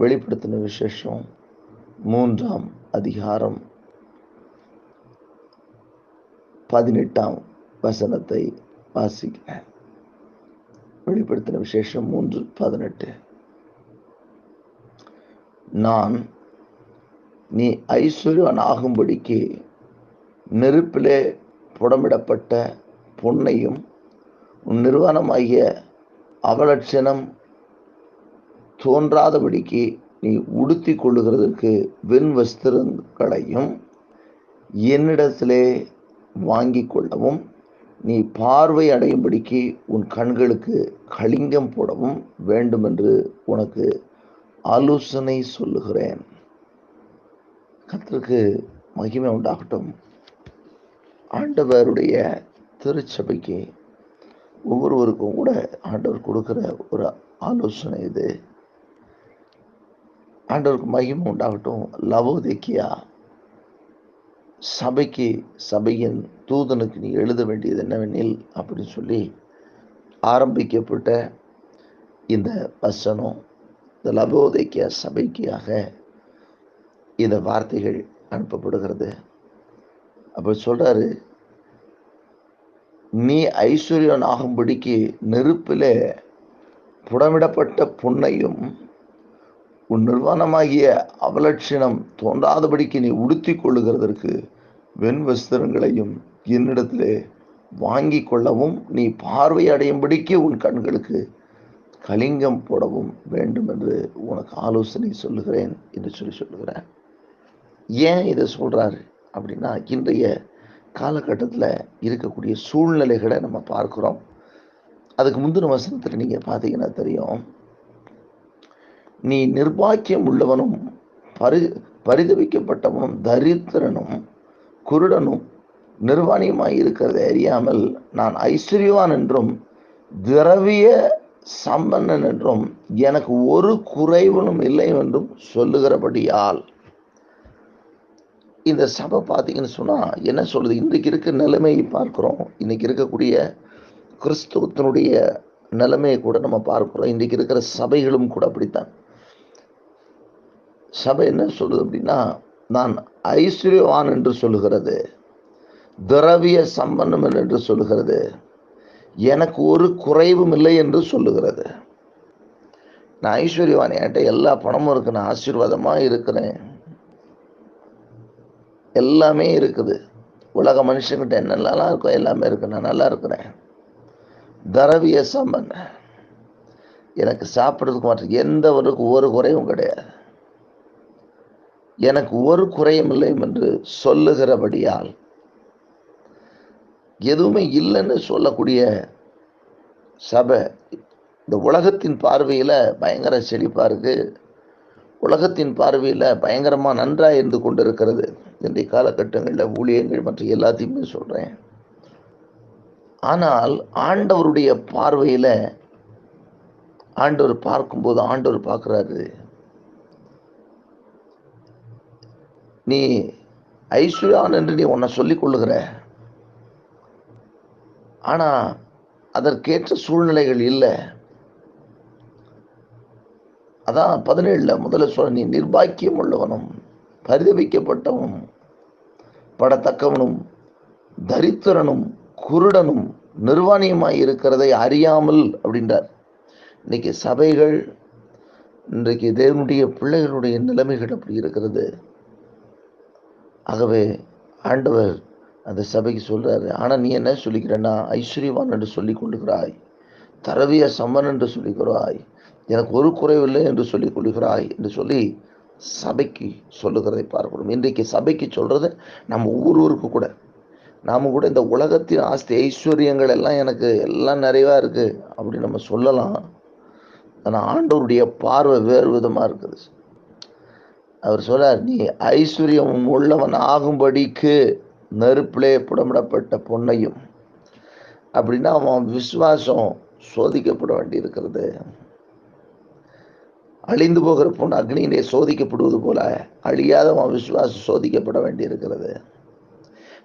வெளிப்படுத்தின விசேஷம் மூன்றாம் அதிகாரம் பதினெட்டாம் வசனத்தை வாசிக்க வெளிப்படுத்தின விசேஷம் மூன்று பதினெட்டு. நான் நீ ஐஸ்வர்யவன் ஆகும்படிக்கு நெருப்பிலே புடமிடப்பட்ட பொன்னையும் உன் நிறுவனமாகிய அவலட்சணம் தோன்றாதபடிக்கு நீ உடுத்தி கொள்ளுகிறதற்கு வெண் வஸ்திரங்களையும் என்னிடத்திலே வாங்கி கொள்ளவும் நீ பார்வை அடையும்படிக்கு உன் கண்களுக்கு கலிங்கம் போடவும் வேண்டும் என்று உனக்கு ஆலோசனை சொல்லுகிறேன். கத்திற்கு மகிமை உண்டாகட்டும். ஆண்டவருடைய திருச்சபைக்கு ஒவ்வொருவருக்கும் கூட ஆண்டவர் கொடுக்கிற ஒரு ஆலோசனை இது. ஆண்டவருக்கு மகிமை உண்டாகட்டும். லவோதேக்கியா சபைக்கு சபையின் தூதனுக்கு நீ எழுத வேண்டியது என்னவெனில் அப்படின்னு சொல்லி ஆரம்பிக்கப்பட்ட இந்த வசனம் இந்த லபோதைக்கிய சபைக்காக இந்த வார்த்தைகள் அனுப்பப்படுகிறது. அப்போ சொல்கிறாரு நீ ஐஸ்வர்யன் ஆகும்படிக்கு நெருப்பில் புடமிடப்பட்ட புண்ணையும் உன் நிர்வாணமாகிய அவலட்சணம் தோன்றாதபடிக்கு நீ உடுத்தி கொள்ளுகிறதற்கு வெண் வஸ்திரங்களையும் என்னிடத்திலே வாங்கி கொள்ளவும் நீ பார்வை அடையும்படிக்கு உன் கண்களுக்கு கலிங்கம் போடவும் வேண்டும் என்று உனக்கு ஆலோசனை சொல்லுகிறேன் என்று சொல்லி சொல்லுகிறேன் ஏன் இதை சொல்கிறார் அப்படின்னா இன்றைய காலகட்டத்தில் இருக்கக்கூடிய சூழ்நிலைகளை நம்ம பார்க்குறோம். அதுக்கு முந்தின வசனத்தில் நீங்கள் பார்த்தீங்கன்னா தெரியும். நீ நிர்பாக்கியம் உள்ளவனும் பரி பரிதவிக்கப்பட்டவனும் தரித்திரனும் குருடனும் நிர்வாணியுமாய் இருக்கிறதை அறியாமல் நான் ஐஸ்வர்யவான் என்றும் திரவிய சம்பன்னன் என்றும் எனக்கு ஒரு குறைவனும் இல்லை என்றும் சொல்லுகிறபடியால் இந்த சபை பார்த்தீங்கன்னு சொன்னால் என்ன சொல்லுது? இன்றைக்கு இருக்க நிலைமையை பார்க்குறோம். இன்றைக்கி இருக்கக்கூடிய கிறிஸ்துவத்தினுடைய நிலைமையை கூட நம்ம பார்க்குறோம். இன்றைக்கு இருக்கிற சபைகளும் கூட அப்படித்தான். சபை என்ன சொல்லுது அப்படின்னா நான் ஐஸ்வர்யவான் என்று சொல்லுகிறது திரவிய சம்பந்தம் என்று சொல்லுகிறது எனக்கு ஒரு குறைவும் இல்லை என்று சொல்லுகிறது. நான் ஐஸ்வர்யவான் என்கிட்ட எல்லா பணமும் இருக்கு நான் ஆசீர்வாதமாக இருக்கிறேன். எல்லாமே இருக்குது. உலக மனுஷங்கிட்ட என்னெல்லாம் இருக்கோ எல்லாமே இருக்கு நான் நல்லா இருக்கிறேன். தரவிய சம்பன் எனக்கு சாப்பிட்றதுக்கு மாற்ற எந்த ஒரு ஒரு குறையும் கிடையாது. எனக்கு ஒரு குறையும் இல்லை என்று சொல்லுகிறபடியால் எதுவுமே இல்லைன்னு சொல்லக்கூடிய சபை இந்த உலகத்தின் பார்வையில் பயங்கர செழிப்பாக இருக்குது உலகத்தின் பார்வையில் பயங்கரமாக நன்றாக இருந்து கொண்டு இருக்கிறது இன்றைய காலகட்டங்களில் ஊழியங்கள் மற்றும் எல்லாத்தையுமே சொல்கிறேன் ஆனால் ஆண்டவருடைய பார்வையில் ஆண்டவர் பார்க்கும்போது ஆண்டவர் பார்க்குறாரு. நீ ஐஸ்வர்யான் என்று நீ உன்னை சொல்லிக் கொள்ளுகிற. ஆனால் அதற்கேற்ற சூழ்நிலைகள் இல்லை. அதான் பதினேழில் முதல்ல சொல்ல நீ நிர்பாக்கியம் உள்ளவனும் பரிதவிக்கப்பட்டவனும் படத்தக்கவனும் தரித்திரனும் குருடனும் நிர்வாணியமாய் இருக்கிறதை அறியாமல் அப்படின்றார். இன்னைக்கு சபைகள் இன்றைக்கு தேவனுடைய பிள்ளைகளுடைய நிலைமைகள் அப்படி இருக்கிறது. ஆகவே ஆண்டவர் அந்த சபைக்கு சொல்கிறாரு ஆனால் நீ என்ன சொல்லிக்கிறேன்னா ஐஸ்வர்யவான் என்று சொல்லிக் கொள்ளுகிறாய் தரவிய சம்மன் என்று சொல்லிக்கிறாய் எனக்கு ஒரு குறைவில்லை என்று சொல்லிக் கொள்கிறாய் என்று சொல்லி சபைக்கு சொல்லுகிறதை பார்க்கணும் இன்றைக்கு சபைக்கு சொல்கிறது நம்ம ஒவ்வொருவருக்கும் கூட. நாம் கூட இந்த உலகத்தின் ஆஸ்தி ஐஸ்வர்யங்கள் எல்லாம் எனக்கு எல்லாம் நிறைவா இருக்குது அப்படி நம்ம சொல்லலாம். ஆனால் ஆண்டவருடைய பார்வை வேறு விதமாக இருக்குது. அவர் சொல்றார் நீ ஐஸ்வர்யம் உள்ளவன் ஆகும்படிக்கு நெருப்பிலே புடமிடப்பட்ட பொன்னையும். அப்படின்னா அவன் விசுவாசம் சோதிக்கப்பட வேண்டியிருக்கிறது. அழிந்து போகிற பொண்ணு அக்னியிலே சோதிக்கப்படுவது போல அழியாத அவன் விசுவாசம் சோதிக்கப்பட வேண்டியிருக்கிறது.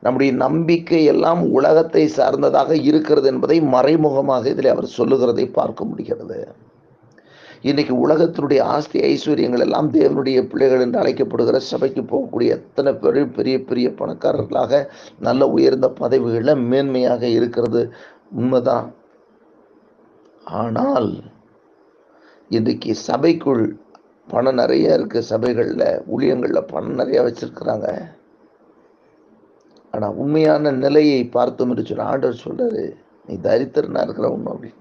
நம்முடைய நம்பிக்கை எல்லாம் உலகத்தை சார்ந்ததாக இருக்கிறது என்பதை மறைமுகமாக இதில் அவர் சொல்லுகிறதை பார்க்க முடிகிறது. இன்னைக்கு உலகத்தினுடைய ஆஸ்தி ஐஸ்வர்யங்கள் எல்லாம் தேவனுடைய பிள்ளைகள் என்று அழைக்கப்படுகிற சபைக்கு போகக்கூடிய எத்தனை பெரிய பெரிய பெரிய பணக்காரர்களாக நல்ல உயர்ந்த பதவிகளில் மேன்மையாக இருக்கிறது. உண்மைதான். ஆனால் இன்றைக்கு சபைக்குள் பணம் நிறைய இருக்கு சபைகளில் ஊழியங்களில் பணம் நிறைய வச்சிருக்கிறாங்க. ஆனால் உண்மையான நிலையை பார்த்தோம் என்று சொல்ல ஆண்டவர் சொல்றாரு நீ தரித்திரனா இருக்கிற ஒன்று அப்படின்னு.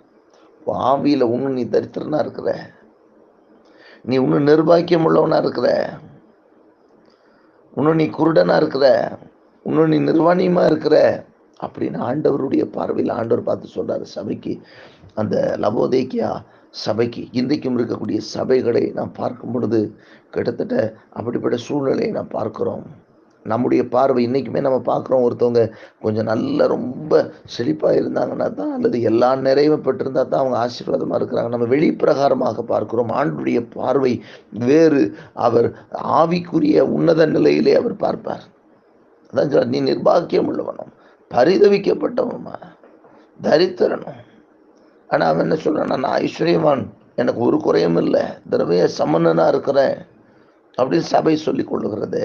ஆவியில் ஒன்றும் நீ தரித்திரனாக இருக்கிற? நீ இன்னும் நிர்பாக்கியம் உள்ளவனாக இருக்கிற? இன்னும் நீ குருடனாக இருக்கிற? இன்னும் நீ நிர்வாணியமாக இருக்கிற? அப்படின்னு ஆண்டவருடைய பார்வையில் ஆண்டவர் பார்த்து சொல்கிறார் சபைக்கு அந்த லவோதேக்கியா சபைக்கு இன்றைக்கும் இருக்கக்கூடிய சபைகளை நாம் பார்க்கும் பொழுது கிட்டத்தட்ட அப்படிப்பட்ட சூழ்நிலையை நாம் பார்க்கிறோம். நம்முடைய பார்வை இன்றைக்குமே நம்ம பார்க்குறோம். ஒருத்தவங்க கொஞ்சம் நல்ல ரொம்ப செழிப்பாக இருந்தாங்கன்னா தான் அல்லது எல்லா நிறைவும் பெற்றிருந்தா தான் அவங்க ஆசீர்வாதமாக இருக்கிறாங்க. நம்ம வெளிப்பிரகாரமாக பார்க்கிறோம். ஆண்டுடைய பார்வை வேறு. அவர் ஆவிக்குரிய உன்னத நிலையிலே அவர் பார்ப்பார். அதான் சொல்ல நீ நிர்பாக்கியம் உள்ளவனும் பரிதவிக்கப்பட்டவனுமா? தரித்திரனும். ஆனால் அவன் என்ன சொல்கிறான் நான் ஐஸ்வர்யவான். எனக்கு ஒரு குறையும் இல்லை. திரவிய சமணனாக இருக்கிறேன். அப்படின்னு சபை சொல்லி கொள்ளுகிறது.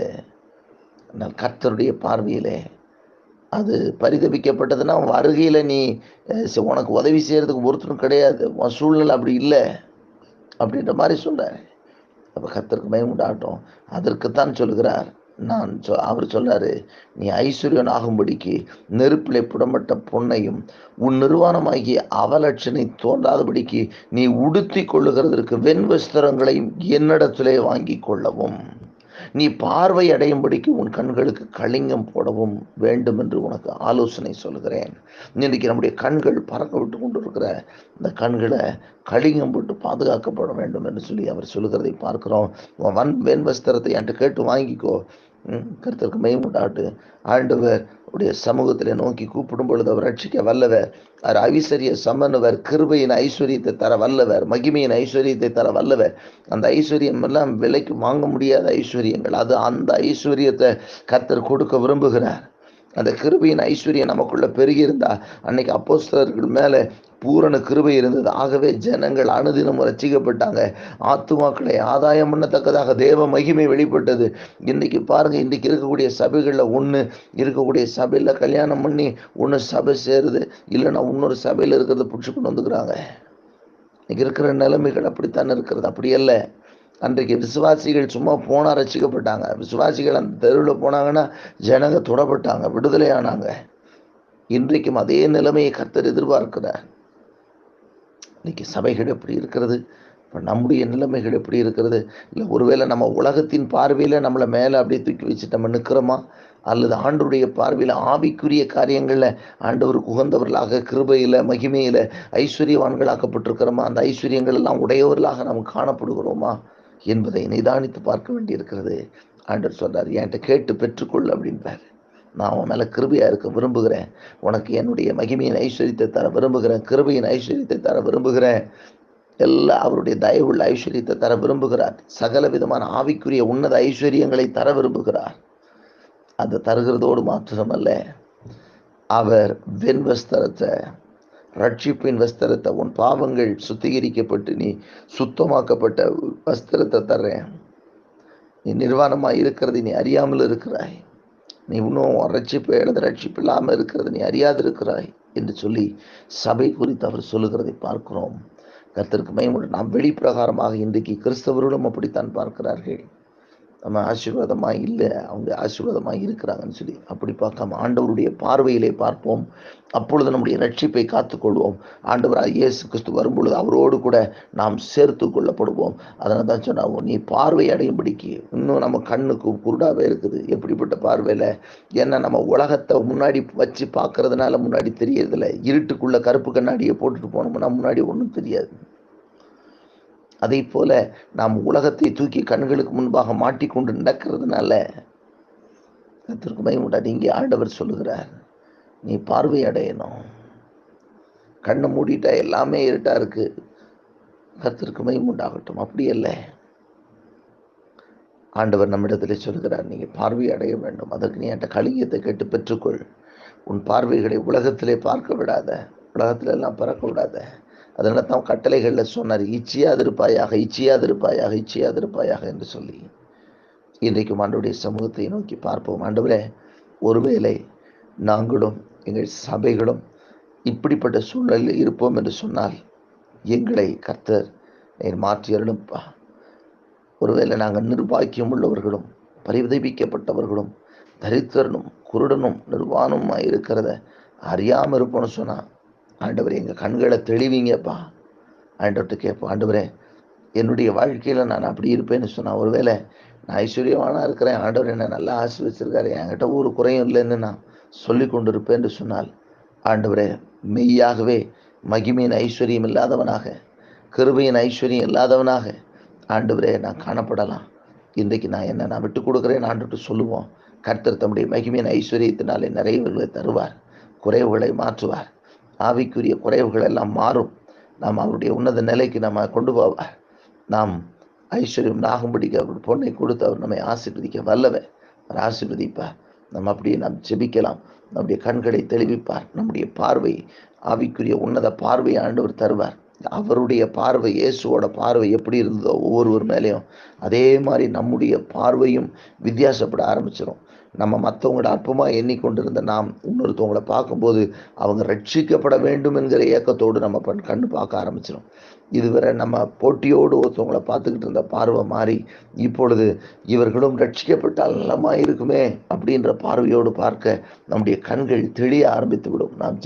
ஆனால் கர்த்தருடைய பார்வையிலே அது பரிதபிக்கப்பட்டதுன்னா உன் வருகையில் நீ உனக்கு உதவி செய்கிறதுக்கு ஒருத்தரும் கிடையாது. உன் சூழ்நிலை அப்படி இல்லை. அப்படின்ற மாதிரி சொல்கிறார் அப்போ கர்த்தருக்கு மயம் உண்டாகட்டும். அதற்குத்தான் சொல்கிறார் நான் சொ அவர் சொல்றாரு நீ ஐஸ்வர்யன் ஆகும்படிக்கு நெருப்பிலே புடம்பட்ட பொன்னையும் உன் நிர்வாணமாகிய அவலட்சனை தோன்றாதபடிக்கு நீ உடுத்தி கொள்ளுகிறதற்கு வெண் வஸ்திரங்களையும் என்னிடத்திலே வாங்கி கொள்ளவும். நீ பார்வை அடையும்படிக்கு உன் கண்களுக்கு கலிங்கம் போடவும் வேண்டும் என்று உனக்கு ஆலோசனை சொல்கிறேன் இன்றைக்கு நம்முடைய கண்கள் பறக்க விட்டு கொண்டு இருக்கிற இந்த கண்களை கலிங்கம் போட்டு பாதுகாக்கப்பட வேண்டும் என்று சொல்லி அவர் சொல்லுகிறதை பார்க்கிறோம். வன் வெண் வஸ்திரத்தை என்கிட்ட கேட்டு வாங்கிக்கோ. கருத்திற்கு மெய்முண்டாட்டு ஆண்டவர் உடைய சமூகத்திலே நோக்கி கூப்பிடும் பொழுது அவர் ரட்சிக்க வல்லவர். அவர் ஐஸ்வர்ய சமன்னவர் கிருபையின் ஐஸ்வர்யத்தை தர வல்லவர் மகிமையின் ஐஸ்வர்யத்தை தர வல்லவர். அந்த ஐஸ்வர்யம் எல்லாம் விலைக்கு வாங்க முடியாத ஐஸ்வர்யங்கள். அது அந்த ஐஸ்வர்யத்தை கர்த்தர் கொடுக்க விரும்புகிறார். அந்த கிருபையின் ஐஸ்வர்யம் நமக்குள்ள பெருகி இருந்தா அன்னைக்கு அப்போஸ்தலர்கள் மேலே பூரண கிருபை இருந்தது. ஆகவே ஜனங்கள் அனுதினம் ரசிக்கப்பட்டாங்க ஆத்துமாக்களை ஆதாயம் பண்ணத்தக்கதாக தேவ மகிமை வெளிப்பட்டது. இன்னைக்கு பாருங்க இன்னைக்கு இருக்கக்கூடிய சபைகளில் ஒன்று இருக்கக்கூடிய சபையில் கல்யாணம் பண்ணி ஒன்று சபை சேருது. இல்லைன்னா இன்னொரு சபையில் இருக்கிறத பிடிச்சி கொண்டு வந்துக்கிறாங்க. இன்னைக்கு இருக்கிற நிலைமைகள் அப்படித்தான் இருக்கிறது. அப்படி இல்லை அன்றைக்கு விசுவாசிகள் சும்மா போனால் ரசிக்கப்பட்டாங்க. விசுவாசிகள் அந்த தெருவில் போனாங்கன்னா ஜனங்க தொடப்பட்டாங்க விடுதலை ஆனாங்க இன்றைக்கும் அதே நிலைமையை கர்த்தர் எதிர்பார்க்கிறார். இன்னைக்கு சபைகள் எப்படி இருக்கிறது? இப்போ நம்முடைய நிலைமைகள் எப்படி இருக்கிறது? இல்லை ஒருவேளை நம்ம உலகத்தின் பார்வையில் நம்மளை மேலே அப்படியே தூக்கி வச்சு நம்ம நிற்கிறோமா அல்லது ஆண்டருடைய பார்வையில் ஆவிக்குரிய காரியங்களில் ஆண்டவருக்கு உகந்தவர்களாக கிருபையில் மகிமையில் ஐஸ்வர்யவான்களாக்கப்பட்டிருக்கிறோமா? அந்த ஐஸ்வர்யங்கள் எல்லாம் உடையவர்களாக நாம் காணப்படுகிறோமா? என்பதை நிதானித்து பார்க்க வேண்டியிருக்கிறது. ஆண்டவர் சொல்கிறார் என்கிட்ட கேட்டு பெற்றுக்கொள் அப்படின்றார் நான் உன் மேலே கிருபையாக இருக்க விரும்புகிறேன். உனக்கு என்னுடைய மகிமையின் ஐஸ்வர்யத்தை தர விரும்புகிறேன். கிருபையின் ஐஸ்வர்யத்தை தர விரும்புகிறேன். எல்லா அவருடைய தயவுள்ள ஐஸ்வர்யத்தை தர விரும்புகிறார். சகல விதமான ஆவிக்குரிய உன்னத ஐஸ்வர்யங்களை தர விரும்புகிறார். அதை தருகிறதோடு மாத்திரமல்ல. அவர் வெண்வஸ்தரத்தை ரட்சிப்பின் வஸ்திரத்தை உன் பாவங்கள் சுத்திகரிக்கப்பட்டு நீ சுத்தமாக்கப்பட்ட வஸ்திரத்தை தர்றேன். நீ நிர்வாணமாக இருக்கிறது நீ அறியாமல் இருக்கிறாய். நீ இன்னும் ரட்சிப்பு எழுத ரட்சிப்பு இல்லாமல் இருக்கிறது நீ அறியாது இருக்கிறாய் என்று சொல்லி சபை குறித்து அவர் சொல்லுகிறதை பார்க்கிறோம். கர்த்தருக்கு மயமுடன் நாம் வெளிப்பிரகாரமாக இன்றைக்கு கிறிஸ்தவர்களும் அப்படித்தான் பார்க்கிறார்கள். நம்ம ஆசீர்வாதமாக இல்லை அவங்க ஆசீர்வாதமாக இருக்கிறாங்கன்னு சொல்லி. அப்படி பார்க்காம ஆண்டவருடைய பார்வையிலே பார்ப்போம். அப்பொழுது நம்முடைய ரட்சிப்பை காத்துக்கொள்வோம். ஆண்டவராக இயேசு கிறிஸ்து வரும்பொழுது அவரோடு கூட நாம் சேர்த்து கொள்ளப்படுவோம். அதனால தான் சொன்னாவும் நீ பார்வை அடையும்படிக்கு இன்னும் நம்ம கண்ணுக்கு குருடாகவே இருக்குது. எப்படிப்பட்ட பார்வையில்? ஏன்னா நம்ம உலகத்தை முன்னாடி வச்சு பார்க்கறதுனால முன்னாடி தெரியறதில்ல. இருட்டுக்குள்ளே கருப்பு கண்ணாடியை போட்டுட்டு போனோம்னா முன்னாடி ஒன்றும் தெரியாது. அதை போல நாம் உலகத்தை தூக்கி கண்களுக்கு முன்பாக மாட்டிக்கொண்டு நடக்கிறதுனால கத்திற்கு பயமுட்டாது இங்கே ஆண்டவர் சொல்லுகிறார் நீ பார்வை அடையணும். கண்ணை மூடிட்டா எல்லாமே இருட்டா இருக்கு. கத்திற்கு பயமுண்டாகட்டும் அப்படி இல்லை ஆண்டவர் நம்மிடத்தில் சொல்கிறார் நீங்க பார்வை அடைய வேண்டும். அதற்கு நீ அந்த கலிங்கத்தை கேட்டு பெற்றுக்கொள். உன் பார்வைகளை உலகத்திலே பார்க்க விடாத. உலகத்திலெல்லாம் பறக்க விடாத. அதனால தான் கட்டளைகளில் சொன்னார் இச்சியாதிருப்பாயாக இச்சியாதிருப்பாயாக இச்சியாதிருப்பாயாக என்று சொல்லி. இன்றைக்கும் ஆண்டவருடைய சமூகத்தை நோக்கி பார்ப்போம். ஆண்டவரே ஒருவேளை நாங்களும் எங்கள் சபைகளும் இப்படிப்பட்ட சூழலில் இருப்போம் என்று சொன்னால் எங்களை கர்த்தர் நீர் மாற்றி அருளும்பா. ஒருவேளை நாங்கள் நிர்பாக்கியம் உள்ளவர்களும் பரிதவிக்கப்பட்டவர்களும் தரித்திரனும் குருடனும் நிர்வாணமாக இருக்கிறத அறியாமல் இருப்போம்னு சொன்னால் ஆண்டவரே எங்கள் கண்களை தெளிவிங்கப்பா. ஆண்டவர்கிட்ட கேட்போம் ஆண்டவரே என்னுடைய வாழ்க்கையில் நான் அப்படி இருப்பேன்னு சொன்னால் ஒருவேளை நான் ஐஸ்வர்யமான இருக்கிறேன் ஆண்டவர் என்ன நல்லா ஆசிர்வச்சிருக்காரு என்கிட்ட ஒரு குறையும் இல்லைன்னு நான் சொல்லி கொண்டு இருப்பேன் சொன்னால் ஆண்டவரே மெய்யாகவே மகிமையின் ஐஸ்வர்யம் இல்லாதவனாக கிருபையின் ஐஸ்வர்யம் இல்லாதவனாக ஆண்டவரே நான் காணப்படலாம். இன்றைக்கு நான் என்ன நான் விட்டு கொடுக்குறேன் ஆண்டுட்டு சொல்லுவோம். கர்த்தர் தம்முடைய மகிமையின் ஐஸ்வர்யத்தினாலே நிறைவுகளை தருவார் குறைவுகளை மாற்றுவார். ஆவிக்குரிய குறைவுகள் எல்லாம் மாறும். நாம் அவருடைய உன்னத நிலைக்கு நம்ம கொண்டு போவார் நாம் ஐஸ்வர்யம் நாகும்படிக்கு அவர் பொண்ணை கொடுத்து அவர் நம்மை ஆசீர்வதிக்க வல்லவர். அவர் ஆசீர்வதிப்பார். நம்ம அப்படியே நாம் ஜெபிக்கலாம். நம்முடைய கண்களை தெளிவிப்பார். நம்முடைய பார்வை ஆவிக்குரிய உன்னத பார்வையை ஆண்டவர் தருவார். அவருடைய பார்வை இயேசுவோட பார்வை எப்படி இருந்ததோ ஒவ்வொருவர் மேலேயும் அதே மாதிரி நம்முடைய பார்வையும் வித்தியாசப்பட ஆரம்பிச்சிடும் நம்ம மற்றவங்களோட அற்பமாக எண்ணிக்கொண்டிருந்த நாம் இன்னொருத்தவங்களை பார்க்கும்போது அவங்க ரட்சிக்கப்பட வேண்டும் என்கிற ஏக்கத்தோடு நம்ம பண் கண் பார்க்க ஆரம்பிச்சிடும் இதுவரை நம்ம போட்டியோடு ஒருத்தவங்களை பார்த்துக்கிட்டு இருந்த பார்வை மாறி இப்பொழுது இவர்களும் ரட்சிக்கப்பட்டால் நலமாக இருக்குமே அப்படின்ற பார்வையோடு பார்க்க நம்முடைய கண்கள் தெளிய ஆரம்பித்து விடும். நாம்